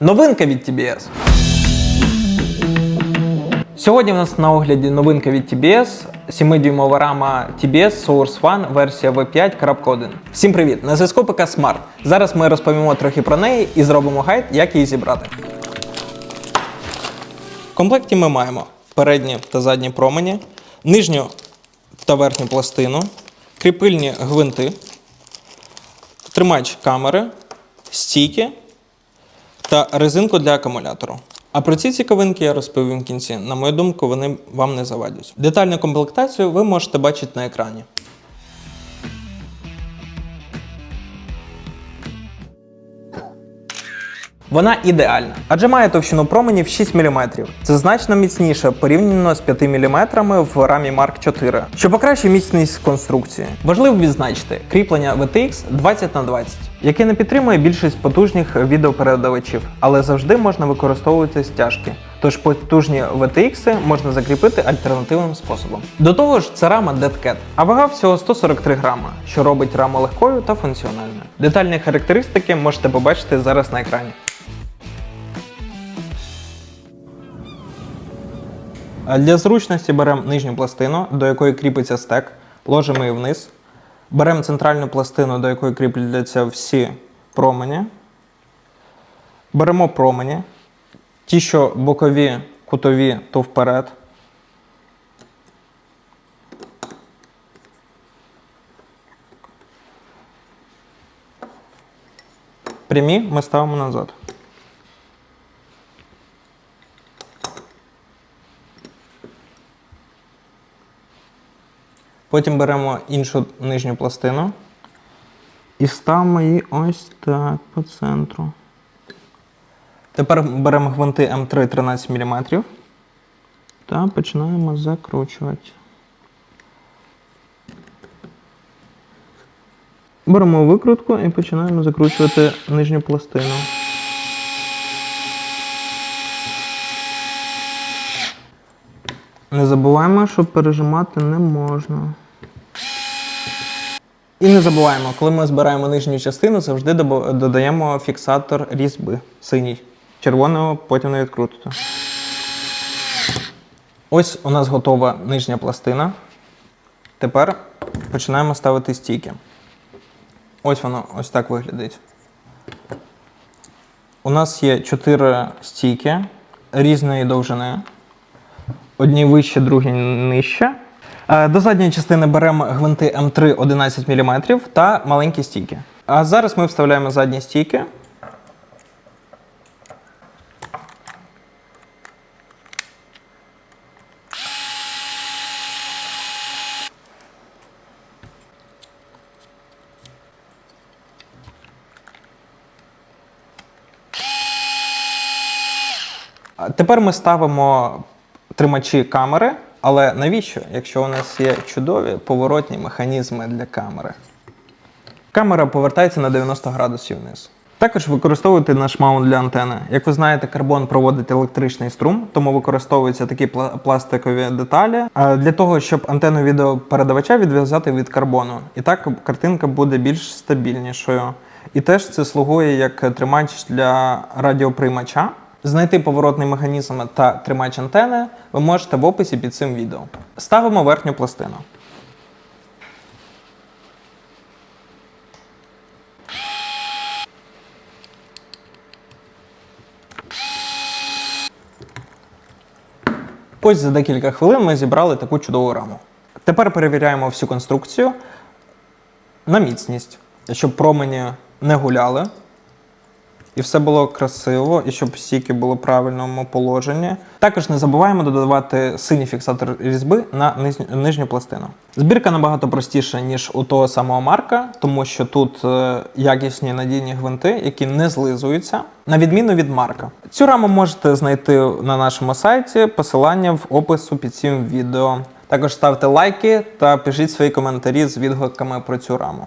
Новинка від TBS. Сьогодні в нас на огляді новинка від TBS 7-дюймова рама TBS Source One версія V5.1. Всім привіт! На зв'язку ПК Smart. Зараз ми розповімо трохи про неї і зробимо гайд, як її зібрати. В комплекті ми маємо передні та задні промені, нижню та верхню пластину, кріпильні гвинти, тримач камери, стійки та резинку для акумулятору. А про ці цікавинки я розповім в кінці. На мою думку, вони вам не завадять. Детальну комплектацію ви можете бачити на екрані. Вона ідеальна, адже має товщину променів 6 мм. Це значно міцніше порівняно з 5 мм в рамі Mark 4, що покращує міцність конструкції. Важливо відзначити кріплення VTX 20х20, яке не підтримує більшість потужних відеопередавачів, але завжди можна використовувати стяжки. Тож потужні VTX можна закріпити альтернативним способом. До того ж, це рама Dead Cat, а вага всього 143 грама, що робить раму легкою та функціональною. Детальні характеристики можете побачити зараз на екрані. Для зручності беремо нижню пластину, до якої кріпиться стек, ложимо її вниз. Беремо центральну пластину, до якої кріпляться всі промені. Беремо промені. Ті, що бокові, кутові, то вперед. Прямі ми ставимо назад. Потім беремо іншу нижню пластину і ставимо її ось так по центру. Тепер беремо гвинти М3 13 мм та починаємо закручувати. Беремо викрутку і починаємо закручувати нижню пластину. Не забуваємо, що пережимати не можна. І не забуваємо, коли ми збираємо нижню частину, завжди додаємо фіксатор різьби синій. Червоного потім не відкрутити. Ось у нас готова нижня пластина. Тепер починаємо ставити стійки. Ось воно ось так виглядить. У нас є чотири стійки різної довжини. Одні вище, другі нижче. Е, До задньої частини беремо гвинти М3 11 мм та маленькі стійки. А зараз ми вставляємо задні стійки. Тепер ми ставимо тримачі камери, але навіщо, якщо у нас є чудові поворотні механізми для камери? Камера повертається на 90 градусів вниз. Також використовуйте наш маунт для антени. Як ви знаєте, карбон проводить електричний струм, тому використовуються такі пластикові деталі для того, щоб антенну відеопередавача відв'язати від карбону. І так картинка буде більш стабільнішою. І теж це слугує як тримач для радіоприймача. Знайти поворотний механізм та тримач антени ви можете в описі під цим відео. Ставимо верхню пластину. Ось за декілька хвилин ми зібрали таку чудову раму. Тепер перевіряємо всю конструкцію на міцність, щоб промені не гуляли. І все було красиво, і щоб стійки було в правильному положенні. Також не забуваємо додавати синій фіксатор різьби на нижню пластину. Збірка набагато простіша, ніж у того самого марка, тому що тут е, якісні надійні гвинти, які не злизуються, на відміну від марка. Цю раму можете знайти на нашому сайті, посилання в опису під цим відео. Також ставте лайки та пишіть свої коментарі з відгуками про цю раму.